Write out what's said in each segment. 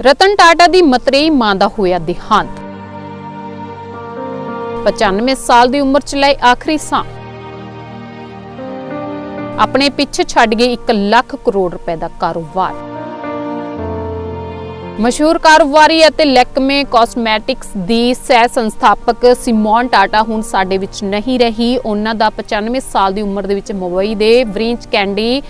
ਰਤਨ ਟਾਟਾ ਦੀ ਮਤਰੇਈ ਮਾਂ ਦਾ ਹੋਇਆ ਦੇਹਾਂਤ। 95 ਸਾਲ ਦੀ ਉਮਰ ਚ ਲਈ ਆਖਰੀ ਸਾਹ। ਆਪਣੇ ਪਿੱਛੇ ਛੱਡ ਗਏ 1 ਲੱਖ ਕਰੋੜ ਰੁਪਏ ਦਾ ਕਾਰੋਬਾਰ। ਮਸ਼ਹੂਰ ਕਾਰੋਬਾਰੀ ਅਤੇ ਲੈਕਮੇ ਕਾਸਮੈਟਿਕਸ ਦੀ ਸਹਿ ਸੰਸਥਾਪਕ ਸਿਮੋਨ ਟਾਟਾ ਹੁਣ ਸਾਡੇ ਵਿੱਚ ਨਹੀਂ ਰਹੀ। ਉਹਨਾਂ ਦਾ 95 ਸਾਲ ਦੀ ਉਮਰ ਦੇ ਵਿੱਚ ਮੁੰਬਈ ਦੇ ਬ੍ਰਿੰਚ ਕੈਂਡੀ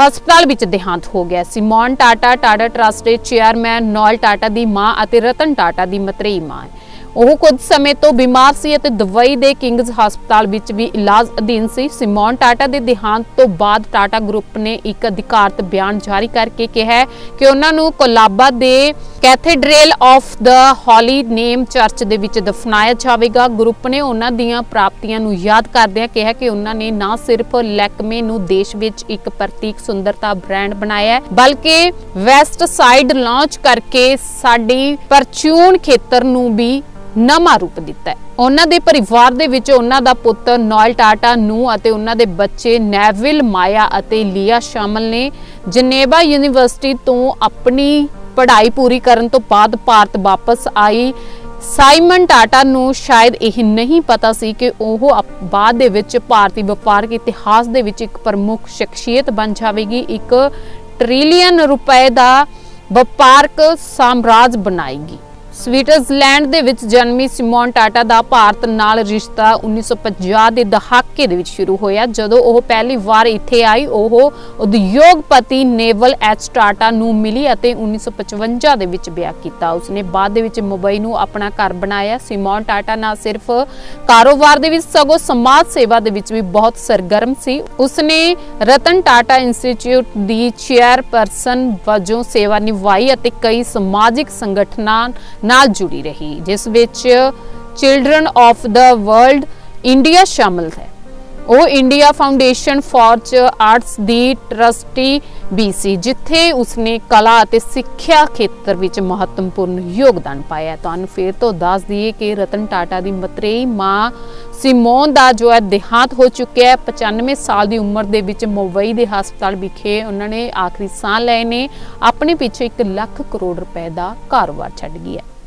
ਹਸਪਤਾਲ ਵਿੱਚ ਦੇਹਾਂਤ ਹੋ ਗਿਆ। ਸਿਮੋਨ ਟਾਟਾ ਟਾਟਾ ਟਰਸਟ ਦੇ ਚੇਅਰਮੈਨ ਨੋਇਲ ਟਾਟਾ ਦੀ ਮਾਂ ਅਤੇ ਰਤਨ ਟਾਟਾ ਦੀ ਮਤਰੇਈ ਮਾਂ। ਹੈ ਉਹ ਕੁਝ ਸਮੇਂ ਤੋਂ ਬਿਮਾਰ ਸੀ ਅਤੇ ਦੁਬਈ ਦੇ ਕਿੰਗਜ਼ ਹਸਪਤਾਲ ਵਿੱਚ ਵੀ ਇਲਾਜ ਅਧੀਨ ਸੀ। ਸਿਮੋਨ ਟਾਟਾ ਦੇ ਦੇਹਾਂਤ ਤੋਂ ਬਾਅਦ ਟਾਟਾ ਗਰੁੱਪ ਨੇ ਇੱਕ ਅਧਿਕਾਰਤ ਬਿਆਨ ਜਾਰੀ ਕਰਕੇ ਕਿਹਾ ਕਿ ਉਹਨਾਂ ਨੂੰ ਕੋਲਾਬਾ ਦੇ ਕੈਥੇਡ੍ਰਲ ਆਫ ਦਾ ਹੌਲੀ ਨੇਮ ਚਰਚ ਦੇ ਵਿੱਚ ਦਫਨਾਇਆ ਜਾਵੇਗਾ। ਗਰੁੱਪ ਨੇ ਉਹਨਾਂ ਦੀਆਂ ਪ੍ਰਾਪਤੀਆਂ ਨੂੰ ਯਾਦ ਕਰਦਿਆਂ ਕਿਹਾ ਕਿ ਉਹਨਾਂ ਨੇ ਨਾ ਸਿਰਫ ਲੈਕਮੇ ਨੂੰ ਦੇਸ਼ ਵਿੱਚ ਇੱਕ ਪ੍ਰਤੀਕ ਸੁੰਦਰਤਾ ਬ੍ਰਾਂਡ ਬਣਾਇਆ ਬਲਕਿ ਵੈਸਟ ਸਾਈਡ ਲਾਂਚ ਕਰਕੇ ਸਾਡੀ ਪਰਚੂਨ ਖੇਤਰ ਨੂੰ ਵੀ ਨਵਾਂ ਰੂਪ ਦਿੱਤਾ ਹੈ। ਉਹਨਾਂ ਦੇ ਪਰਿਵਾਰ ਦੇ ਵਿੱਚ ਉਹਨਾਂ ਦਾ ਪੁੱਤਰ ਨੋਇਲ ਟਾਟਾ ਨੂੰ ਅਤੇ ਉਹਨਾਂ ਦੇ ਬੱਚੇ ਨੈਵਿਲ, ਮਾਇਆ ਅਤੇ ਲੀਆ ਸ਼ਾਮਲ ਨੇ। ਜਨੇਵਾ ਯੂਨੀਵਰਸਿਟੀ ਤੋਂ ਆਪਣੀ ਪੜ੍ਹਾਈ ਪੂਰੀ ਕਰਨ ਤੋਂ ਬਾਅਦ ਭਾਰਤ ਵਾਪਸ ਆਈ। ਸਾਈਮਨ ਟਾਟਾ ਨੂੰ ਸ਼ਾਇਦ ਇਹ ਨਹੀਂ ਪਤਾ ਸੀ ਕਿ ਉਹ ਬਾਅਦ ਦੇ ਵਿੱਚ ਭਾਰਤੀ ਵਪਾਰਕ ਇਤਿਹਾਸ ਦੇ ਵਿੱਚ ਇੱਕ ਪ੍ਰਮੁੱਖ ਸ਼ਖਸੀਅਤ ਬਣ ਜਾਵੇਗੀ। ਇੱਕ ਟ੍ਰਿਲੀਅਨ ਰੁਪਏ ਦਾ ਵਪਾਰਕ ਸਾਮਰਾਜ ਬਣਾਏਗੀ। ਸਵਿਟਜ਼ਰਲੈਂਡ ਦੇ ਵਿੱਚ ਜਨਮੀ ਸਿਮੋਨ ਟਾਟਾ ਦਾ ਭਾਰਤ ਨਾਲ ਰਿਸ਼ਤਾ 1950 ਦੇ ਦਹਾਕੇ ਦੇ ਵਿੱਚ ਸ਼ੁਰੂ ਹੋਇਆ। ਜਦੋਂ ਉਹ ਪਹਿਲੀ ਵਾਰ ਇੱਥੇ ਆਈ, ਉਹ ਉਦਯੋਗਪਤੀ ਨੇਵਲ ਐਚ ਟਾਟਾ ਨੂੰ ਮਿਲੀ ਅਤੇ 1955 ਦੇ ਵਿੱਚ ਵਿਆਹ ਕੀਤਾ। ਉਸਨੇ ਬਾਅਦ ਦੇ ਵਿੱਚ ਮੁੰਬਈ ਨੂੰ ਆਪਣਾ ਘਰ ਬਣਾਇਆ। ਸਿਮੋਨ ਟਾਟਾ ਨਾ ਸਿਰਫ ਕਾਰੋਬਾਰ ਦੇ ਵਿੱਚ, ਸਗੋਂ ਸਮਾਜ ਸੇਵਾ ਦੇ ਵਿੱਚ ਵੀ ਬਹੁਤ ਸਰਗਰਮ ਸੀ। ਉਸਨੇ ਰਤਨ ਟਾਟਾ ਇੰਸਟੀਚਿਊਟ ਦੀ ਚੇਅਰਪਰਸਨ ਵਜੋਂ ਸੇਵਾ ਨਿਭਾਈ ਅਤੇ ਕਈ ਸਮਾਜਿਕ ਸੰਗਠਨਾਂ ਨਾਲ ਜੁੜੀ ਰਹੀ, ਜਿਸ ਵਿੱਚ children of the world India ਸ਼ਾਮਲ ਹੈ। ਉਹ ਇੰਡੀਆ ਫਾਊਂਡੇਸ਼ਨ ਫਾਰ ਆਰਟਸ ਦੀ ਟਰਸਟੀ ਵੀ ਸੀ, ਜਿੱਥੇ ਉਸਨੇ ਕਲਾ ਅਤੇ ਸਿੱਖਿਆ ਖੇਤਰ ਵਿੱਚ ਮਹੱਤਵਪੂਰਨ ਯੋਗਦਾਨ ਪਾਇਆ ਤੁਹਾਨੂੰ ਫੇਰ ਤੋਂ ਦੱਸ ਦਈਏ ਕਿ ਰਤਨ ਟਾਟਾ ਦੀ ਮਤਰੇਈ ਮਾਂ ਸਿਮੋਨ ਦਾ ਜੋ ਹੈ ਦੇਹਾਂਤ ਹੋ ਚੁੱਕਿਆ ਹੈ। 95 ਸਾਲ ਦੀ ਉਮਰ ਦੇ ਵਿੱਚ ਮੁੰਬਈ ਦੇ ਹਸਪਤਾਲ ਵਿਖੇ ਉਹਨਾਂ ਨੇ ਆਖਰੀ ਸਾਹ ਲਏ ਨੇ। ਆਪਣੇ ਪਿੱਛੇ 1 ਲੱਖ ਕਰੋੜ ਰੁਪਏ ਦਾ ਕਾਰੋਬਾਰ ਛੱਡ ਗਿਆ